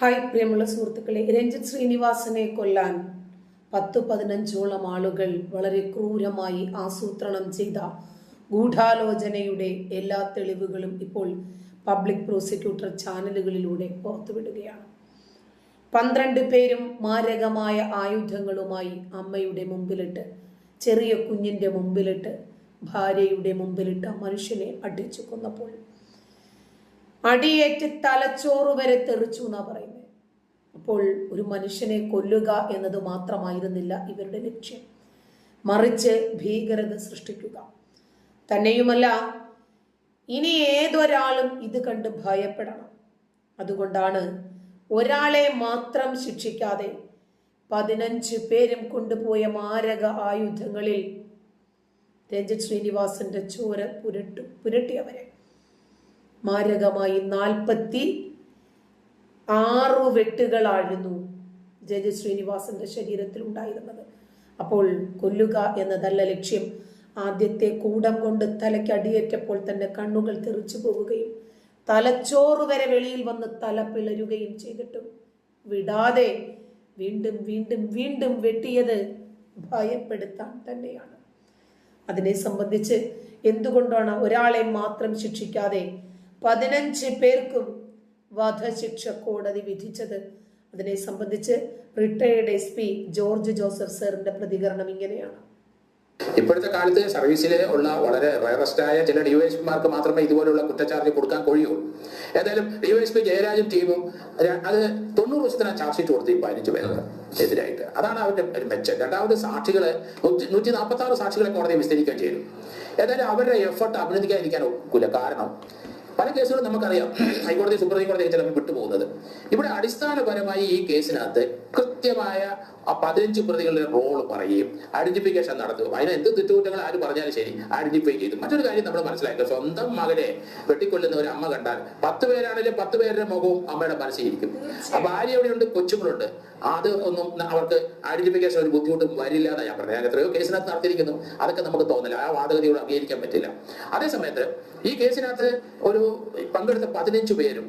Hi പ്രിയമുള്ള സുഹൃത്തുക്കളെ രഞ്ജിത് ശ്രീനിവാസനെ കൊല്ലാൻ പത്ത് പതിനഞ്ചോളം ആളുകൾ വളരെ ക്രൂരമായി ആസൂത്രണം ചെയ്ത ഗൂഢാലോചനയുടെ എല്ലാ തെളിവുകളും ഇപ്പോൾ പബ്ലിക് പ്രോസിക്യൂട്ടർ ചാനലുകളിലൂടെ പുറത്തുവിടുകയാണ്. പന്ത്രണ്ട് പേരും മാരകമായ ആയുധങ്ങളുമായി അമ്മയുടെ മുമ്പിലിട്ട് ചെറിയ കുഞ്ഞിന്റെ മുമ്പിലിട്ട് ഭാര്യയുടെ മുമ്പിലിട്ട് മനുഷ്യനെ അടിച്ചു കൊന്നപ്പോൾ. അടിയേറ്റ് തലച്ചോറ് വരെ തെറിച്ചു എന്നാ പറയുന്നത്. അപ്പോൾ ഒരു മനുഷ്യനെ കൊല്ലുക എന്നത് മാത്രമായിരുന്നില്ല ഇവരുടെ ലക്ഷ്യം. മറിച്ച് ഭീകരത സൃഷ്ടിക്കുക. തന്നെയുമല്ല ഇനി ഏതൊരാളും ഇത് കണ്ട് ഭയപ്പെടണം. അതുകൊണ്ടാണ് ഒരാളെ മാത്രം ശിക്ഷിക്കാതെ പതിനഞ്ച് പേരും കൊണ്ടുപോയ മാരക ആയുധങ്ങളിൽ രഞ്ജിത് ശ്രീനിവാസന്റെ ചോര പുരട്ടു പുരട്ടിയവരെ. മാരകമായി നാൽപ്പത്തി ആറു വെട്ടുകളായിരുന്നു ജഡ്ജ് ശ്രീനിവാസന്റെ ശരീരത്തിൽ ഉണ്ടായിരുന്നത്. അപ്പോൾ കൊല്ലുക എന്നതല്ല ലക്ഷ്യം. ആദ്യത്തെ കൂടം കൊണ്ട് തലയ്ക്ക് അടിയേറ്റപ്പോൾ തന്നെ കണ്ണുകൾ തെറിച്ചു പോവുകയും തലച്ചോറ് വരെ വെളിയിൽ വന്ന് തല പിളരുകയും ചെയ്തിട്ടും. വിടാതെ വീണ്ടും വീണ്ടും വീണ്ടും വെട്ടിയത് ഭയപ്പെടുത്താൻ തന്നെയാണ്. അതിനെ സംബന്ധിച്ച് എന്തുകൊണ്ടാണ് ഒരാളെ മാത്രം ശിക്ഷിക്കാതെ പതിനഞ്ച് പേർക്കും വധശിക്ഷ കോടതി വിധിച്ചത്. അതിനെ സംബന്ധിച്ച് retired S P George Joseph സാറിന്റെ പ്രതികരണം ഇങ്ങനെയാണ്. ഇപ്പോഴത്തെ കാലത്ത് സർവീസിൽ ഉള്ള വളരെ റയറസ്റ്റ് ആയ ചില ഡിവൈഎസ്പിമാർക്ക് മാത്രമേ ഇതുപോലുള്ള കുറ്റച്ചാർജ് കൊടുക്കാൻ കഴിയുള്ളൂ ഏതായാലും ഡിവൈഎസ്പി ജയരാജും ടീമും അത് തൊണ്ണൂറ് ദിവസത്തിനാണ് ചാർജ് ഷീറ്റ് കൊടുത്ത് ഈ പതിനഞ്ച് എതിരായിട്ട്. അതാണ് അവരുടെ മെച്ചം. രണ്ടാമത് സാക്ഷികളെ നൂറ്റി നൂറ്റി നാൽപ്പത്തി ആറ് സാക്ഷികളെ കോടതി വിസ്തരിക്കുകയും ചെയ്തു. ഏതായാലും അവരുടെ എഫർട്ട് അഭിനന്ദിക്കാതിരിക്കാൻ ഒക്കില്ല. കാരണം പല കേസുകളും നമുക്കറിയാം. ഹൈക്കോടതി സുപ്രീം കോടതി ചിലപ്പോൾ വിട്ടുപോകുന്നത്. ഇവിടെ അടിസ്ഥാനപരമായി ഈ കേസിനകത്ത് കൃത്യമായ ആ പതിനഞ്ച് പ്രതികളുടെ റോൾ പറയുകയും ഐഡന്റിഫിക്കേഷൻ നടത്തുകയും അതിന് എന്ത് തെറ്റുകുറ്റങ്ങൾ ആര് പറഞ്ഞാലും ശരി ഐഡന്റിഫൈ ചെയ്തു. മറ്റൊരു കാര്യം നമ്മൾ മനസ്സിലാക്കുക. സ്വന്തം മകനെ വെട്ടിക്കൊല്ലുന്ന ഒരു അമ്മ കണ്ടാൽ പത്ത് പേരാണെങ്കിലും പത്ത് പേരുടെ മുഖവും അമ്മയുടെ മനസ്സിലിരിക്കും ആ ഭാര്യ എവിടെയുണ്ട്? കൊച്ചുങ്ങളുണ്ട്. അത് ഒന്നും അവർക്ക് ഐഡന്റിഫിക്കേഷൻ ഒരു ബുദ്ധിമുട്ടും വരില്ല എന്നാണ് ഞാൻ പറഞ്ഞത്. ഞാൻ എത്രയോ കേസിനകത്ത് നടത്തിയിരിക്കുന്നു. അതൊക്കെ നമുക്ക് തോന്നില്ല ആ വാദഗതിയോട് അംഗീകരിക്കാൻ പറ്റില്ല. അതേസമയത്ത് ഈ കേസിനകത്ത് ഒരു പങ്കെടുത്ത പതിനഞ്ച് പേരും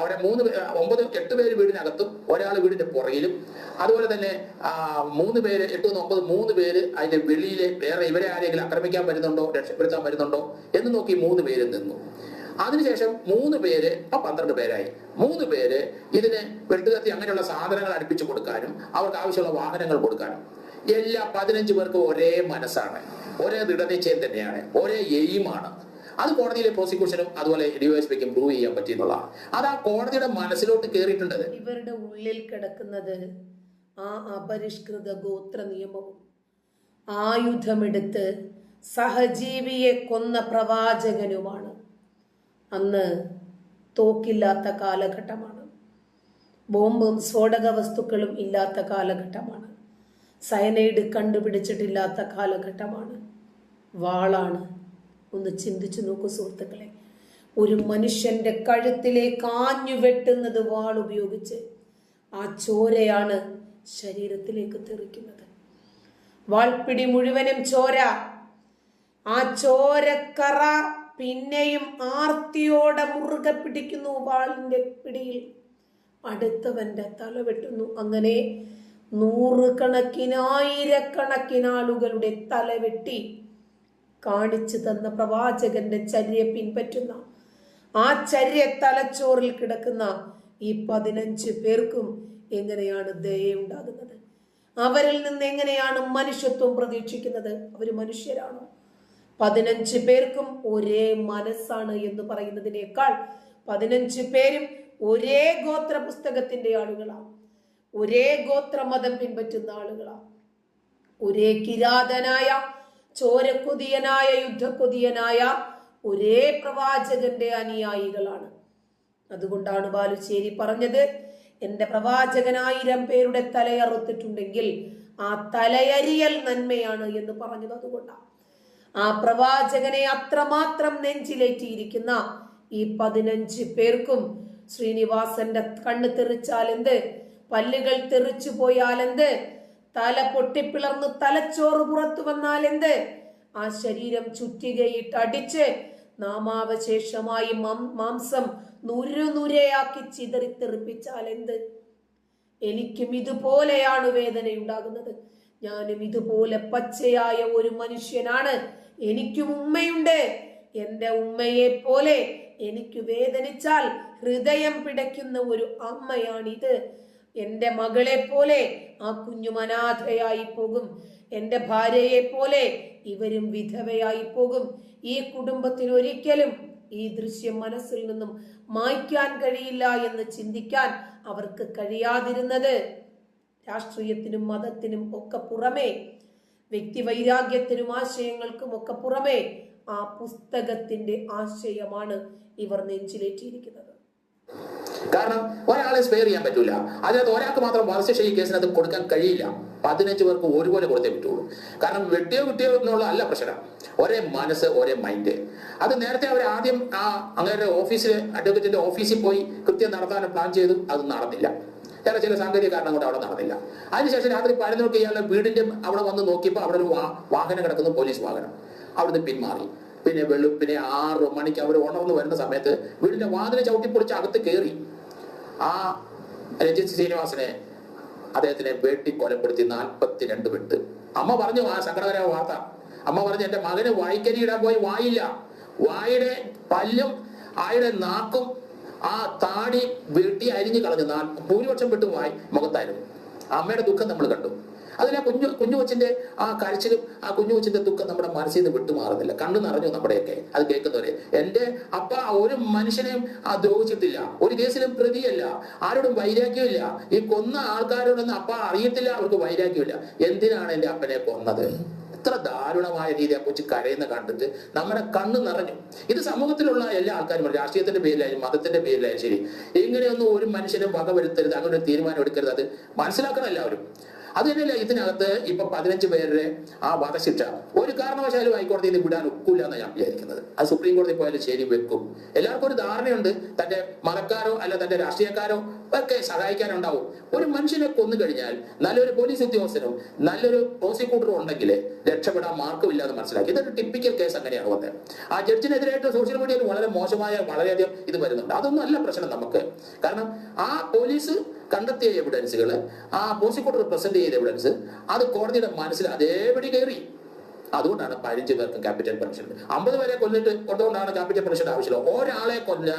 അവരെ മൂന്ന് ഒമ്പത് എട്ട് പേര് വീടിനകത്തും ഒരാൾ വീടിന്റെ പുറകിലും അതുപോലെ തന്നെ മൂന്ന് പേര് എട്ട് ഒമ്പത് മൂന്ന് പേര് അതിന്റെ വെളിയിലെ വേറെ ഇവരെ ആരെങ്കിലും ആക്രമിക്കാൻ വരുന്നുണ്ടോ രക്ഷപ്പെടുത്താൻ വരുന്നുണ്ടോ എന്ന് നോക്കി മൂന്ന് പേര് നിന്നു. അതിനുശേഷം മൂന്ന് പേര് ഇപ്പൊ പന്ത്രണ്ട് പേരായി. മൂന്ന് പേര് ഇതിന് വെട്ടുകത്തി അങ്ങനെയുള്ള സാധനങ്ങൾ അടുപ്പിച്ചു കൊടുക്കാനും അവർക്ക് ആവശ്യമുള്ള വാഹനങ്ങൾ കൊടുക്കാനും. എല്ലാ പതിനഞ്ച് പേർക്കും ഒരേ മനസ്സാണ്. ഒരേ ദൃഢനിശ്ചയം തന്നെയാണ്. ഒരേ എയിമാണ്. അത് കോടതിയിലെ പ്രോസിക്യൂഷനും അതുപോലെ ഡിവൈഎസ്പിക്കും പ്രൂവ് ചെയ്യാൻ പറ്റിയെന്നുള്ളതാണ്. അത് ആ കോടതിയുടെ മനസ്സിലോട്ട് കയറിയിട്ടുണ്ട് ഇവരുടെ ഉള്ളിൽ കിടക്കുന്നത് ആ അപരിഷ്കൃത ഗോത്ര നിയമവും ആയുധമെടുത്ത് സഹജീവിയെ കൊന്ന പ്രവാചകനുമാണ്. അന്ന് തോക്കില്ലാത്ത കാലഘട്ടമാണ്. ബോംബും സ്ഫോടക വസ്തുക്കളും ഇല്ലാത്ത കാലഘട്ടമാണ്. സയനൈഡ് കണ്ടുപിടിച്ചിട്ടില്ലാത്ത കാലഘട്ടമാണ്. വാളാണ്. ഒന്ന് ചിന്തിച്ചു നോക്കൂ സുഹൃത്തുക്കളെ. ഒരു മനുഷ്യന്റെ കഴുത്തിലെ കാഞ്ഞു വെട്ടുന്നത് വാൾ ഉപയോഗിച്ച് ആ ചോരയാണ് ശരീരത്തിലേക്ക് തെറിക്കുന്നത്. വാൾപ്പിടി മുഴുവനും ചോര. ആ ചോരക്കറ പിന്നെയും ആർത്തിയോടെ മുറുകെ പിടിക്കുന്നു വാളിന്റെ പിടിയിൽ. അടുത്തവന്റെ തല വെട്ടുന്നു അങ്ങനെ നൂറുകണക്കിന് ആളുകളുടെ തല വെട്ടി കാണിച്ചു തന്ന പ്രവാചകന്റെ ചര്യ പിൻപറ്റുന്ന ആ ചര്യ തലച്ചോറിൽ കിടക്കുന്ന ഈ പതിനഞ്ച് പേർക്കും എങ്ങനെയാണ് ദയുണ്ടാകുന്നത് അവരിൽ നിന്ന് എങ്ങനെയാണ് മനുഷ്യത്വം പ്രതീക്ഷിക്കുന്നത്? അവർ മനുഷ്യരാണോ? പതിനഞ്ച് പേർക്കും ഒരേ മനസ്സാണ് എന്ന് പറയുന്നതിനേക്കാൾ പതിനഞ്ച് പേരും ഒരേ ഗോത്ര പുസ്തകത്തിന്റെ ആളുകളാണ്. ഒരേ ഗോത്രമതം പിൻപറ്റുന്ന ആളുകളാണ്. ഒരേ കിരാതനായ ചോരക്കൊതിയനായ യുദ്ധക്കൊതിയനായ ഒരേ പ്രവാചകന്റെ അനുയായികളാണ്. അതുകൊണ്ടാണ് ബാലുശ്ശേരി പറഞ്ഞത് എന്റെ പ്രവാചകനായിരം പേരുടെ തലയറുത്തിട്ടുണ്ടെങ്കിൽ ആ തലയരിയൽ നന്മയാണ് എന്ന് പറഞ്ഞത് അതുകൊണ്ടാണ്. ആ പ്രവാചകനെ അത്രമാത്രം നെഞ്ചിലേറ്റിയിരിക്കുന്ന ഈ പതിനഞ്ച് പേർക്കും ശ്രീനിവാസന്റെ കണ്ണ് തെറിച്ചാൽ എന്ത് പല്ലുകൾ തെറിച്ചു പോയാൽ എന്ത് തല പൊട്ടിപ്പിളർന്ന് തലച്ചോറ് പുറത്തു വന്നാൽ എന്ത് ആ ശരീരം ചുറ്റികയിട്ട് അടിച്ച് നാമാവശേഷമായി മാംസം നുരുനുരയാക്കി ചിതറിത്തെറിപ്പിച്ചാൽ എന്ത് എനിക്കും ഇതുപോലെയാണ് വേദനയുണ്ടാകുന്നത്. ഞാനും ഇതുപോലെ പച്ചയായ ഒരു മനുഷ്യനാണ്. എനിക്കും ഉമ്മയുണ്ട്. എന്റെ ഉമ്മയെ പോലെ എനിക്ക് വേദനിച്ചാൽ ഹൃദയം പിടയ്ക്കുന്ന ഒരു അമ്മയാണിത്. എന്റെ മകളെ പോലെ ആ കുഞ്ഞു അനാഥയായി പോകും. എന്റെ ഭാര്യയെ പോലെ ഇവരും വിധവയായി പോകും. ഈ കുടുംബത്തിന് ഒരിക്കലും ഈ ദൃശ്യം മനസ്സിൽ നിന്നും മായ്ക്കാൻ കഴിയില്ല എന്ന് ചിന്തിക്കാൻ അവർക്ക് കഴിയാതിരുന്നത് രാഷ്ട്രീയത്തിനും മതത്തിനും ഒക്കെ പുറമേ വ്യക്തിവൈരാഗ്യത്തിനും ആശയങ്ങൾക്കും ഒക്കെ പുറമേ ആ പുസ്തകത്തിന്റെ ആശയമാണ് ഇവർ നെഞ്ചിലേറ്റിയിരിക്കുന്നത്. കാരണം ഒരാളെ സ്പെയർ ചെയ്യാൻ പറ്റൂല. അതിനകത്ത് ഒരാൾക്ക് മാത്രം ഈ കേസിനകത്ത് കൊടുക്കാൻ കഴിയില്ല. പതിനഞ്ച് പേർക്ക് ഒരുപോലെ കൊടുത്തേ പറ്റുള്ളൂ. കാരണം വെട്ടിയോ കിട്ടിയോ എന്നുള്ള അല്ല പ്രശ്നം. ഒരേ മനസ്സ് ഒരേ മൈൻഡ് അത് നേരത്തെ അവർ ആദ്യം ആ അങ്ങനെ ഓഫീസിൽ അഡ്വക്കേറ്റിന്റെ ഓഫീസിൽ പോയി കൃത്യം നടത്താൻ പ്ലാൻ ചെയ്തു. അത് നടന്നില്ല. ചില ചില സാങ്കേതിക കാരണം കൊണ്ട് അവിടെ നടന്നില്ല. അതിനുശേഷം രാത്രി പതിനൊക്കെ ഇയാളുടെ വീടിന്റെ അവിടെ വന്ന് നോക്കിയപ്പോൾ അവിടെ ഒരു വാഹനം കിടക്കുന്നു പോലീസ് വാഹനം. അവിടുന്ന് പിന്മാറി. പിന്നെ വെളുപ്പിനെ ആറ് മണിക്ക് അവർ ഉണർന്നു വരുന്ന സമയത്ത് വീടിന്റെ വാതിലെ ചവിട്ടി പൊളിച്ച് അകത്ത് കയറി ആ രഞ്ജിത്ത് ശ്രീനിവാസനെ അദ്ദേഹത്തിനെ വെട്ടി കൊലപ്പെടുത്തി നാൽപ്പത്തിരണ്ട് വെട്ട് അമ്മ പറഞ്ഞു ആ സങ്കടകരമായ വാർത്ത. അമ്മ പറഞ്ഞു എന്റെ മകന് വായിക്കരി ഇടാൻ പോയി വായില്ല. വായുടെ പല്ലും ആയുടെ നാക്കും ആ താടി വെട്ടി അരിഞ്ഞു കളഞ്ഞു ഭൂരിപക്ഷം വെട്ടും വായി മുഖത്തായിരുന്നു. അമ്മയുടെ ദുഃഖം നമ്മൾ കണ്ടു. അതിലെ കുഞ്ഞു കുഞ്ഞു കൊച്ചിന്റെ ആ കരച്ചിലും ആ കുഞ്ഞു കൊച്ചിന്റെ ദുഃഖം നമ്മുടെ മനസ്സിൽ നിന്ന് വിട്ടുമാറുന്നില്ല കണ്ണു നിറഞ്ഞു നമ്മുടെയൊക്കെ. അത് കേൾക്കുന്നവരെ എന്റെ അപ്പ ഒരു മനുഷ്യനെയും ആ ദ്രോഹിച്ചിട്ടില്ല. ഒരു കേസിലും പ്രതിയല്ല. ആരോടും വൈരാഗ്യമില്ല ഈ കൊന്ന ആൾക്കാരോടൊന്നും അപ്പ അറിയത്തില്ല അവർക്ക് വൈരാഗ്യമില്ല എന്തിനാണ് എന്റെ അപ്പനെ കൊന്നത്? എത്ര ദാരുണമായ രീതി ആ കൊച്ചു കരയുന്ന കണ്ടിട്ട് നമ്മുടെ കണ്ണ് നിറഞ്ഞു. ഇത് സമൂഹത്തിലുള്ള എല്ലാ ആൾക്കാരും രാഷ്ട്രീയത്തിന്റെ പേരിലായാലും മതത്തിന്റെ പേരിലായാലും ശരി. ഇങ്ങനെയൊന്നും ഒരു മനുഷ്യനും വക വരുത്തരുത് അങ്ങനെ ഒരു തീരുമാനം എടുക്കരുത് അത് മനസ്സിലാക്കണം എല്ലാവരും. അത് തന്നെയല്ല ഇതിനകത്ത് ഇപ്പൊ പതിനഞ്ച് പേരുടെ ആ വധശിക്ഷ. ഒരു കാരണവശാലും ഹൈക്കോടതിയിൽ നിന്ന് വിടാൻ ഒക്കില്ല എന്നാണ് ഞാൻ വിചാരിക്കുന്നത്. അത് സുപ്രീം കോടതി പോയാലും ശരി വെക്കും. എല്ലാവർക്കും ഒരു ധാരണയുണ്ട്. തന്റെ മതക്കാരോ അല്ല തന്റെ രാഷ്ട്രീയക്കാരോ ഒക്കെ സഹായിക്കാനുണ്ടാവും. ഒരു മനുഷ്യനെ കൊന്നു കഴിഞ്ഞാൽ നല്ലൊരു പോലീസ് ഉദ്യോഗസ്ഥനും നല്ലൊരു പ്രോസിക്യൂട്ടറും ഉണ്ടെങ്കിൽ രക്ഷപ്പെടാൻ മാർക്കും ഇല്ലാതെ മനസ്സിലാക്കി. ഇതൊരു ടിപ്പിക്കൽ കേസ് അങ്ങനെയാണ് വന്നത്. ആ ജഡ്ജിനെതിരായിട്ട് സോഷ്യൽ മീഡിയയിൽ വളരെ മോശമായ വളരെയധികം ഇത് വരുന്നുണ്ട്. അതൊന്നും അല്ല പ്രശ്നം നമുക്ക്. കാരണം ആ പോലീസ് കണ്ടെത്തിയ എവിഡൻസുകൾ ആ പ്രോസിക്യൂട്ടർ പ്രസന്റ് ചെയ്ത എവിഡൻസ് അത് കോടതിയുടെ മനസ്സിൽ അതേപടി കയറി. അതുകൊണ്ടാണ് പതിനഞ്ച് പേർക്കും ക്യാപിറ്റൽ പണിഷ്മെന്റ് അമ്പത് പേരെ കൊല്ലിട്ട് കൊണ്ടുകൊണ്ടാണ് ക്യാപിറ്റൽ പണിഷ്മെന്റ് ആവശ്യമില്ല ഒരാളെ കൊല്ല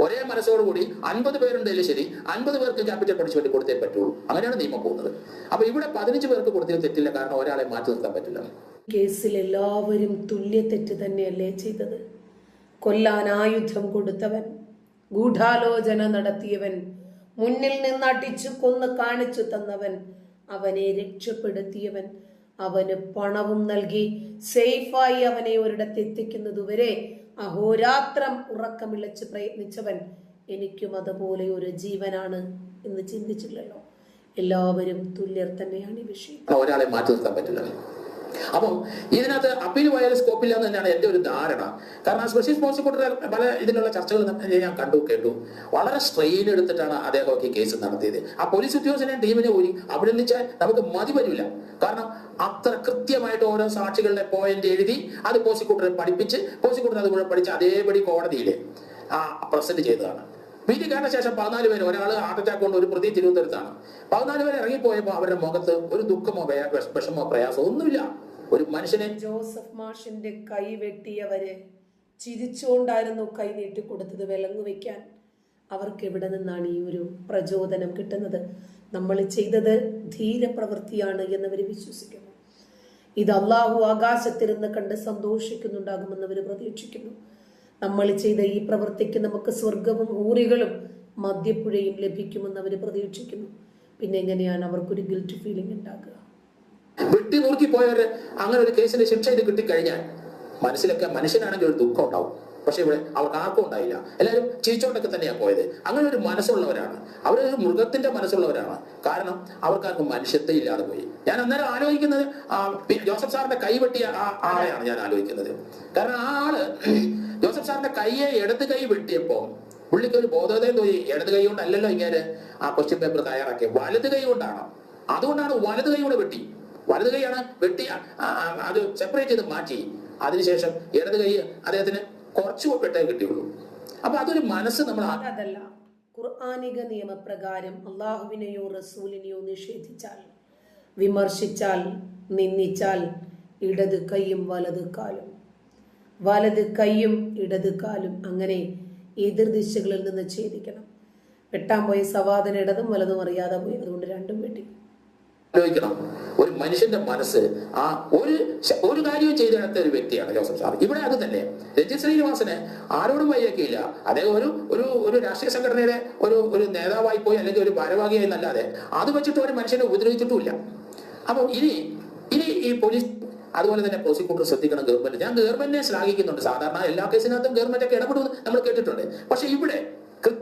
ഒരേ മനസ്സോടുകൂടി അൻപത് പേരുണ്ടെങ്കിലും ശരി അൻപത് പേർക്ക് ക്യാപിറ്റൽ പണിഷ്മെന്റ് കൊടുത്തേ പറ്റുള്ളൂ. അങ്ങനെയാണ് നിയമം പോകുന്നത്. അപ്പൊ ഇവിടെ പതിനഞ്ച് പേർക്ക് കൊടുത്തേ തെറ്റില്ല. കാരണം ഒരാളെ മാറ്റി നിർത്താൻ പറ്റില്ല. കേസിൽ എല്ലാവരും തുല്യ തെറ്റ് തന്നെയല്ലേ ചെയ്തത്? കൊല്ലാൻ ആയുധം കൊടുത്തവൻ ഗൂഢാലോചന നടത്തിയവൻ മുന്നിൽ നിന്ന് അടിച്ചു കൊന്ന് കാണിച്ചു തന്നവൻ അവനെ രക്ഷപ്പെടുത്തിയവൻ അവന് പണവും നൽകി സേഫായി അവനെ ഒരിടത്ത് എത്തിക്കുന്നതുവരെ അഹോരാത്രം ഉറക്കമിളച്ച് പ്രയത്നിച്ചവൻ എനിക്കും അതുപോലെ ഒരു ജീവനാണ് എന്ന് ചിന്തിച്ചില്ലല്ലോ. എല്ലാവരും തുല്യർ തന്നെയാണ് ഈ വിഷയം. ഒരാളെ മാറ്റി നിർത്താൻ പറ്റില്ല. അപ്പം ഇതിനകത്ത് അപ്പീൽ പോയാലും സ്കോപ്പില്ല എന്ന് തന്നെയാണ് എന്റെ ഒരു ധാരണ. കാരണം സ്പെഷ്യൽ പ്രോസിക്യൂട്ടർ പല ഇതിനുള്ള ചർച്ചകൾ ഞാൻ കണ്ടു കേട്ടു വളരെ സ്ട്രെയിൻ എടുത്തിട്ടാണ് അദ്ദേഹം ഈ കേസ് നടത്തിയത്. ആ പോലീസ് ഉദ്യോഗസ്ഥനെ ടീമിനെ ഒരു അഭിനന്ദിച്ചാൽ നമുക്ക് മതി വരില്ല. കാരണം അത്ര കൃത്യമായിട്ട് ഓരോ സാക്ഷികളുടെ പോയിന്റ് എഴുതി അത് പ്രോസിക്യൂട്ടറെ പഠിപ്പിച്ച് പ്രോസിക്യൂട്ടർ അത് മുഴുവൻ പഠിച്ച് അതേപടി കോടതിയിൽ ആ പ്രസന്റ് ചെയ്തതാണ്. വീട്ടിൽ കേട്ട ശേഷം പതിനാല് പേര് ഒരാൾ ഹാർട്ട് അറ്റാക്ക് കൊണ്ട് ഒരു പ്രതി തിരുവനന്തപുരത്താണ്. പതിനാല് പേര് ഇറങ്ങിപ്പോയപ്പോൾ അവരുടെ മുഖത്ത് ഒരു ദുഃഖമോ വിഷമോ പ്രയാസമോ ഒന്നുമില്ല. ഒരു മനുഷ്യനെ ജോസഫ് മാഷിന്റെ കൈ വെട്ടിയവര് ചിരിച്ചുകൊണ്ടായിരുന്നു കൈ നീട്ടി കൊടുത്തത് വിലങ്ങു വെക്കാൻ. അവർക്ക് എവിടെ നിന്നാണ് ഈ ഒരു പ്രചോദനം കിട്ടുന്നത്? നമ്മൾ ചെയ്തത് ധീരപ്രവൃത്തിയാണ് എന്നവർ വിശ്വസിക്കുന്നു. ഇത് അള്ളാഹു ആകാശത്തിരുന്ന് കണ്ട് സന്തോഷിക്കുന്നുണ്ടാകുമെന്ന് അവർ പ്രതീക്ഷിക്കുന്നു. നമ്മൾ ചെയ്ത ഈ പ്രവൃത്തിക്ക് നമുക്ക് സ്വർഗവും ഊറികളും മദ്യപ്പുഴയും ലഭിക്കുമെന്ന് അവർ പ്രതീക്ഷിക്കുന്നു. പിന്നെ എങ്ങനെയാണ് അവർക്കൊരു ഗിൽറ്റ് ഫീലിംഗ് ഉണ്ടാകുക? വെട്ടി നോക്കി പോയവര് അങ്ങനെ ഒരു കേസിന്റെ ശിക്ഷ ഇത് കിട്ടിക്കഴിഞ്ഞാൽ മനസ്സിലൊക്കെ മനുഷ്യനാണെങ്കിൽ ഒരു ദുഃഖം ഉണ്ടാവും. പക്ഷെ ഇവിടെ അവർക്ക് ആർക്കും ഉണ്ടായില്ല. എല്ലാവരും ചിരിച്ചോണ്ടൊക്കെ തന്നെയാണ് പോയത്. അങ്ങനെ ഒരു മനസ്സുള്ളവരാണ്. അവരൊരു മൃഗത്തിന്റെ മനസ്സുള്ളവരാണ്. കാരണം അവർക്കാർക്കും മനുഷ്യത്വം ഇല്ലാതെ പോയി. ഞാൻ അന്നേരം ആലോചിക്കുന്നത് ജോസഫ് സാറിന്റെ കൈ വെട്ടിയ ആ ആളെയാണ് ഞാൻ ആലോചിക്കുന്നത്. കാരണം ആ ആൾ ജോസഫ് സാറിന്റെ കൈയെ ഇടത് കൈ വെട്ടിയപ്പോ പുള്ളിക്ക് ഒരു ബോധോദയം തോന്നി. ഇടത് കൈ കൊണ്ടല്ലല്ലോ ഇങ്ങനെ ആ ക്വസ്റ്റ്യൻ പേപ്പർ തയ്യാറാക്കിയത് വലത് കൈ കൊണ്ടാണ്? അതുകൊണ്ടാണ് വലത് കൈ കൂടെ വെട്ടി. വലത് കൈയാണ് വെട്ടി അത് സെപ്പറേറ്റ് ചെയ്ത് മാറ്റി. അതിനുശേഷം ഇടത് കൈ അദ്ദേഹത്തിന് കുറച്ചു പെട്ടേ കിട്ടിയുള്ളൂ. അപ്പൊ അതൊരു മനസ്സ് നമ്മൾ അതല്ല. ഖുർആാനിക നിയമപ്രകാരം അള്ളാഹുവിനെയോ റസൂലിനെയോ നിഷേധിച്ചാൽ വിമർശിച്ചാൽ നിന്ദിച്ചാൽ ഇടത് കൈയും വലത് കാലും. വലത് കൈയും ഇടത് കാലും അങ്ങനെ എതിർദിശകളിൽ നിന്ന് ഛേദിക്കണം. വെട്ടാൻ പോയ സവാദന ഇടതും വലതും അറിയാതെ പോയി അതുകൊണ്ട് രണ്ടും വെട്ടി ഒരു മനുഷ്യന്റെ മനസ്സ് ആ ഒരു ഒരു കാര്യവും ചെയ്തെടുത്ത ഒരു വ്യക്തിയാണ് ജോസഫ് സാർ. ഇവിടെ അത് തന്നെ. രഞ്ജിത് ശ്രീനിവാസന് ആരോടും വയ്യാക്കിയില്ല അദ്ദേഹം ഒരു ഒരു ഒരു രാഷ്ട്രീയ സംഘടനയുടെ ഒരു ഒരു നേതാവായി പോയി അല്ലെങ്കിൽ ഒരു ഭാരവാഹിയായി എന്നല്ലാതെ അത് വെച്ചിട്ട് ഒരു മനുഷ്യനെ ഉപദ്രവിച്ചിട്ടുമില്ല. അപ്പൊ ഇനി ഇനി ഈ പോലീസ് അതുപോലെ തന്നെ പ്രോസിക്യൂട്ടർ ശ്രദ്ധിക്കണം ഗവൺമെന്റ്. ഞാൻ ഗവൺമെന്റിനെ ശ്ലാഘിക്കുന്നുണ്ട്. സാധാരണ എല്ലാ കേസിനകത്തും ഗവൺമെന്റ് ഒക്കെ ഇടപെടുമെന്ന് നമ്മൾ കേട്ടിട്ടുണ്ട്. പക്ഷെ ഇവിടെ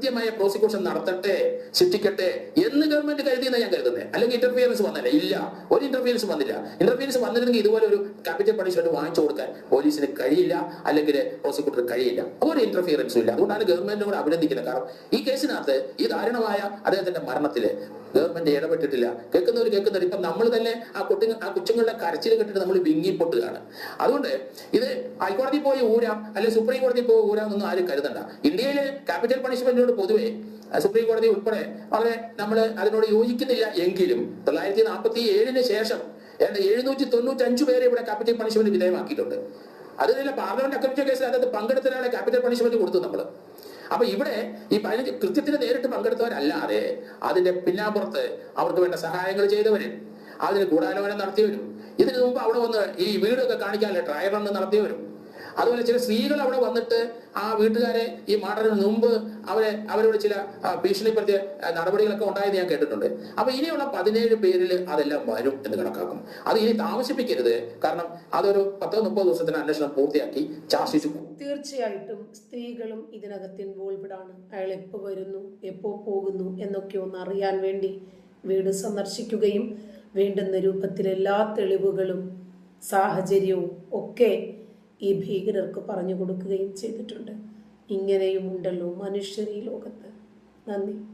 കൃത്യമായ പ്രോസിക്യൂഷൻ നടത്തട്ടെ ശിക്ഷിക്കട്ടെ എന്ന് ഗവൺമെന്റ് കരുതിയെന്ന് ഞാൻ കരുതുന്നത് അല്ലെങ്കിൽ ഇന്റർഫിയറൻസ് വന്നില്ല. ഇല്ല. ഒരു ഇന്റർഫിയറൻസ് വന്നില്ല. ഇന്റർഫിയറൻസ് വന്നിരുന്നെങ്കിൽ ഇതുപോലെ ഒരു ക്യാപിറ്റൽ പണിഷ്മെന്റ് വാങ്ങിച്ചു കൊടുക്കാൻ പോലീസിന് കഴിയില്ല. അല്ലെങ്കിൽ പ്രോസിക്യൂട്ടർ കഴിയില്ല. ഒരു ഇന്റർഫിയറൻസും ഇല്ല. അതുകൊണ്ടാണ് ഗവൺമെന്റിനെ കൂടെ അഭിനന്ദിക്കുന്നത്. കാരണം ഈ കേസിനകത്ത് ഈ ദാരുണമായ അദ്ദേഹത്തിന്റെ മരണത്തിൽ ഗവൺമെന്റ് ഇടപെട്ടിട്ടില്ല. കേൾക്കുന്നവർ കേൾക്കുന്നവർ ഇപ്പം നമ്മൾ തന്നെ ആ കുട്ടി ആ കൊച്ചുങ്ങളുടെ കരച്ചിൽ കെട്ടിട്ട് നമ്മൾ വിങ്ങി പൊട്ടുകയാണ്. അതുകൊണ്ട് ഇത് ഹൈക്കോടതി പോയി ഊരാം. അല്ലെങ്കിൽ സുപ്രീം കോടതി പോയി ഊരാം എന്നൊന്നും ആരും കരുതണ്ട. ഇന്ത്യയിലെ ക്യാപിറ്റൽ പണിഷ്മെന്റിനോട് പൊതുവെ സുപ്രീം കോടതി ഉൾപ്പെടെ വളരെ നമ്മൾ അതിനോട് യോജിക്കുന്നില്ല എങ്കിലും തൊള്ളായിരത്തി നാൽപ്പത്തി ഏഴിന് ശേഷം എഴുന്നൂറ്റി തൊണ്ണൂറ്റി അഞ്ചു പേരെ ഇവിടെ ക്യാപിറ്റൽ പണിഷ്മെന്റ് വിധേയമാക്കിയിട്ടുണ്ട്. അത് തന്നെ പാർലമെന്റ് അക്രമിച്ച കേസിൽ അതിനകത്ത് പങ്കെടുത്ത ഒരാളെ ക്യാപിറ്റൽ പണിഷ്മെന്റ് കൊടുത്തു നമ്മൾ അപ്പൊ ഇവിടെ ഈ പതിനഞ്ച് കൃത്യത്തിന് നേരിട്ട് പങ്കെടുത്തവരല്ലാതെ അതിന്റെ പിന്നാമ്പുറത്ത് അവർക്ക് വേണ്ട സഹായങ്ങൾ ചെയ്തവരും അതിന് ഗൂഢാലോചന നടത്തിയവരും ഇതിനു മുമ്പ് അവിടെ വന്ന് ഈ വീടൊക്കെ കാണിക്കാനല്ലേ ട്രയൽ റൺ നടത്തിയവരും അതുപോലെ ചില സ്ത്രീകൾ അവിടെ വന്നിട്ട് ആ വീട്ടുകാരെ ഈ മാടലിന് മുമ്പ് അവരെ അവരോട് ചില ഭീഷണിപ്പെടുത്തിയ നടപടികളൊക്കെ ഉണ്ടായെന്ന് ഞാൻ കേട്ടിട്ടുണ്ട്. അപ്പൊ ഇനിയുള്ള പതിനേഴ് പേരിൽ അതെല്ലാം വരും എന്ന് കണക്കാക്കും. അത് ഇനി താമസിപ്പിക്കരുത്. കാരണം അതൊരു പത്തോ മുപ്പത് ദിവസത്തിന് അന്വേഷണം പൂർത്തിയാക്കി ചാർജ് തീർച്ചയായിട്ടും സ്ത്രീകളും ഇതിനകത്ത് ഇൻവോൾവഡ് ആണ്. അയാൾ എപ്പോൾ വരുന്നു എപ്പോൾ പോകുന്നു എന്നൊക്കെ ഒന്ന് അറിയാൻ വേണ്ടി വീട് സന്ദർശിക്കുകയും വേണ്ടുന്ന രൂപത്തിൽ എല്ലാ തെളിവുകളും സാഹചര്യവും ഒക്കെ ഈ ഭീകരർക്ക് പറഞ്ഞു കൊടുക്കുകയും ചെയ്തിട്ടുണ്ട്. ഇങ്ങനെയും ഉണ്ടല്ലോ മനുഷ്യർ ഈ ലോകത്ത്. നന്ദി.